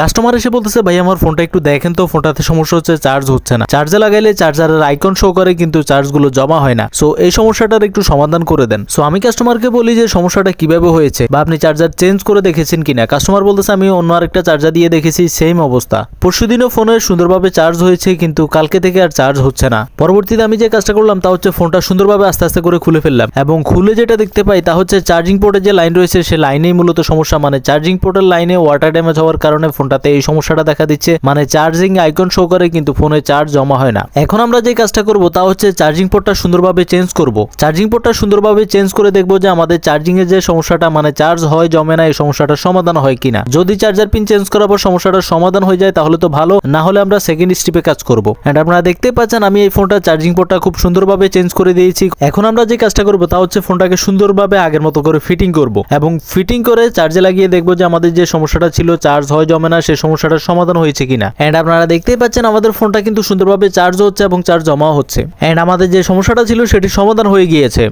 Customer এসে বলতেছে, ভাই, আমার ফোনটা একটু দেখেন তো, ফোনটাতে সমস্যা হচ্ছে চার্জ হচ্ছে না। চার্জে লাগাইলে চার্জারের আইকন শো করে, কিন্তু চার্জগুলো জমা হয় না। সো এই সমস্যাটার একটু সমাধান করে দেন। সো আমি কাস্টমারকে বলি যে, সমস্যাটা কীভাবে হয়েছে বা আপনি চার্জার চেঞ্জ করে দেখেছেন কিনা? কাস্টমার বলতেছে, আমি অন্য আরেকটা চার্জার দিয়ে দেখেছি সেম অবস্থা। পরশুদিনও ফোনে সুন্দরভাবে চার্জ হয়েছে, কিন্তু কালকে থেকে আর চার্জ হচ্ছে না। পরবর্তীতে আমি যে কাজটা করলাম, তা হচ্ছে ফোনটা সুন্দরভাবে আস্তে আস্তে করে খুলে ফেললাম এবং খুলে যেটা দেখতে পাই, তা হচ্ছে চার্জিং পোর্টে যে লাইন রয়েছে, সে লাইনেই মূলত সমস্যা মানে চার্জিং পোর্টের লাইনে ওয়াটার ড্যামেজ হওয়ার কারণে ফোনটাতে এই সমস্যাটা দেখা দিচ্ছে। মানে চার্জিং আইকন শো করে কিন্তু ফোনে চার্জ জমা হয় না। এখন আমরা যে কাজটা করব তা হচ্ছে চার্জিং পোর্টটা সুন্দরভাবে চেঞ্জ করব। চার্জিং পোর্টটা সুন্দরভাবে চেঞ্জ করে দেখব যে আমাদের চার্জিং এর যে সমস্যাটা মানে চার্জ হয়, জমে না, এই সমস্যাটার সমাধান হয় কিনা। যদি চার্জার পিন চেঞ্জ করার পর সমস্যাটার সমাধান হয়ে যায়, তাহলে তো ভালো। না হলে আমরা সেকেন্ড স্টেপে কাজ করব। এন্ড আপনারা দেখতে পাচ্ছেন আমি এই ফোনটা চার্জিং পোর্টটা খুব সুন্দরভাবে চেঞ্জ করে দিয়েছি। এখন আমরা যে কাজটা করব তা হচ্ছে ফোনটাকে সুন্দরভাবে আগের মতো করে ফিটিং করব। এবং ফিটিং করে চার্জে লাগিয়ে দেখব যে আমাদের যে সমস্যাটা ছিল চার্জ হয়, জমে না সেই সমস্যাটার সমাধান হয়েছে কিনা। এন্ড আপনারা দেখতেই পাচ্ছেন আমাদের ফোনটা কিন্তু সুন্দরভাবে চার্জ হচ্ছে এবং চার্জ জমাও হচ্ছে। এন্ড আমাদের যে সমস্যাটা ছিল সেটি সমাধান হয়ে গিয়েছে।